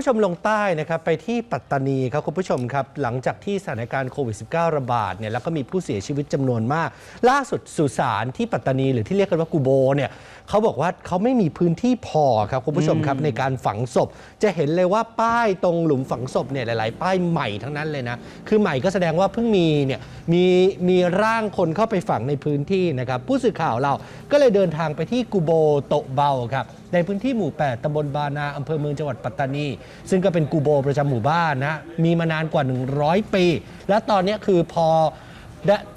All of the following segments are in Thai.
ผู้ชมลงใต้นะครับไปที่ปัตตานีครับคุณผู้ชมครับ หลังจากที่สถานการณ์โควิด -19 ระบาดเนี่ยแล้วก็มีผู้เสียชีวิตจำนวนมาก ล่าสุดสุสานที่ปัตตานีหรือที่เรียกกันว่ากูโบเนี่ยเขาบอกว่าเขาไม่มีพื้นที่พอครับคุณผู้ชมครับในการฝังศพ จะเห็นเลยว่าป้ายตรงหลุมฝังศพเนี่ยหลาย ๆ ป้ายใหม่ทั้งนั้นเลยนะคือใหม่ก็แสดงว่าเพิ่งมีเนี่ยมีมีร่างคนเข้าไปฝังในพื้นที่นะครับผู้สื่อข่าวเราก็เลยเดินทางไปที่กูโบโตะเบาครับ ในพื้นที่หมู่ 8ตำบลบานาอำเภอเมืองจังหวัดปัตตานี ซึ่งก็เป็นกูโบประจำหมู่บ้านนะ มีมานานกว่า 100 ปี และตอนนี้คือพอ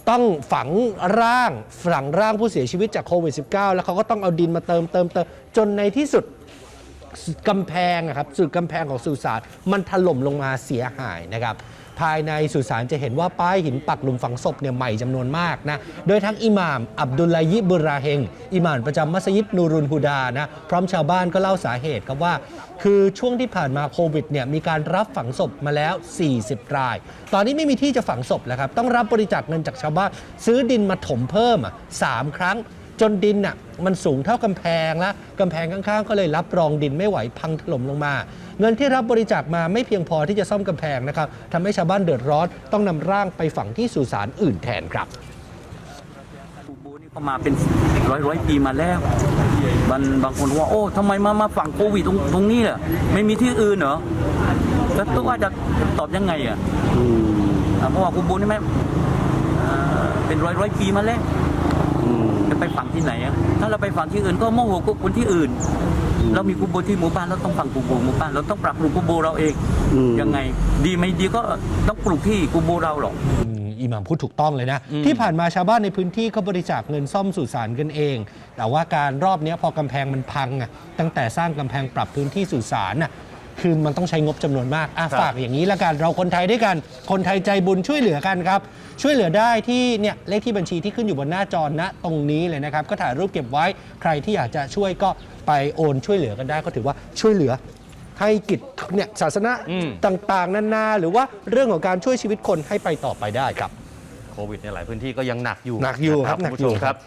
ต้องฝังร่างฝังร่างผู้เสียชีวิตจากโควิด -19 แล้วเขาก็ต้องเอาดินมาเติมเติมเติมจนในที่สุด กำแพงอะครับสุดกำแพงของสุสานมันถล่มลงมาเสียหายนะครับภายในสุสานจะเห็นว่าป้ายหินปักหลุมฝังศพเนี่ยใหม่จำนวนมากนะ โดยทั้งอิหม่ามอับดุลลายิบุราเฮง อิหม่ามประจำมัสยิดนูรุนฮูดานะพร้อมชาวบ้านก็เล่าสาเหตุครับว่า คือช่วงที่ผ่านมาโควิดเนี่ยมีการรับฝังศพมาแล้ว 40 ราย ตอนนี้ไม่มีที่จะฝังศพแล้วครับ ต้องรับบริจาคเงินจากชาวบ้าน ซื้อดินมาถมเพิ่มอะสามครั้ง นดินน่ะมันสูงเท่ากำแพงแล้วกำแพงข้างๆ ก็เลยรับรองดินไม่ไหวพังถล่มลงมา เงินที่รับบริจาคมาไม่เพียงพอที่จะซ่อมกำแพงนะครับทำให้ชาวบ้านเดือดร้อนต้องนำร่างไปฝังที่สุสานอื่นแทนครับกูโบนี่ก็มาเป็นร้อยร้อยปีมาแล้วบางบางคนว่า โอ้ทำไมมามาฝั่งโควิดตรงตรงนี้ล่ะไม่มีที่อื่นเหรอแล้วตัวว่าจะตอบยังไงอะอ่าเพราะว่ากูโบนี่ไม่อ่าเป็นร้อยร้อยปีมาแล้ว จะไปฝังที่ไหนอะถ้าเราไปฝังที่อื่นก็โมโหกับคนที่อื่น เรามีกูโบที่หมู่บ้านเราต้องฝังกูโบหมู่บ้านเราต้องปรับปรุงกูโบเราเองยังไง ดีไม่ดีก็ต้องปลูกที่กูโบเราหรอกอืมอิหม่ามพูดถูกต้องเลยนะ ที่ผ่านมาชาวบ้านในพื้นที่ก็บริจาคเงินซ่อมสุสานกันเอง แต่ว่าการรอบเนี้ยพอกำแพงมันพังอะตั้งแต่สร้างกำแพงปรับพื้นที่สุสานน่ะ คือมันต้องใช้งบจำนวนมากอะครับ ฝากอย่างนี้ละกัน เราคนไทยด้วยกัน คนไทยใจบุญช่วยเหลือกันครับ ช่วยเหลือได้ที่เนี่ยเลขที่บัญชีที่ขึ้นอยู่บนหน้าจอณตรงนี้เลยนะครับ ก็ถ่ายรูปเก็บไว้ ใครที่อยากจะช่วยก็ไปโอนช่วยเหลือกันได้ ก็ถือว่าช่วยเหลือ ให้กิจเนี่ยศาสนาอืม ต่างๆนานาหรือว่าเรื่องของการช่วยชีวิตคนให้ไปต่อไปได้ครับ โควิดในหลายพื้นที่ก็ยังหนักอยู่หนักอยู่นะครับหนักคุณอยู่ผู้ชมครับ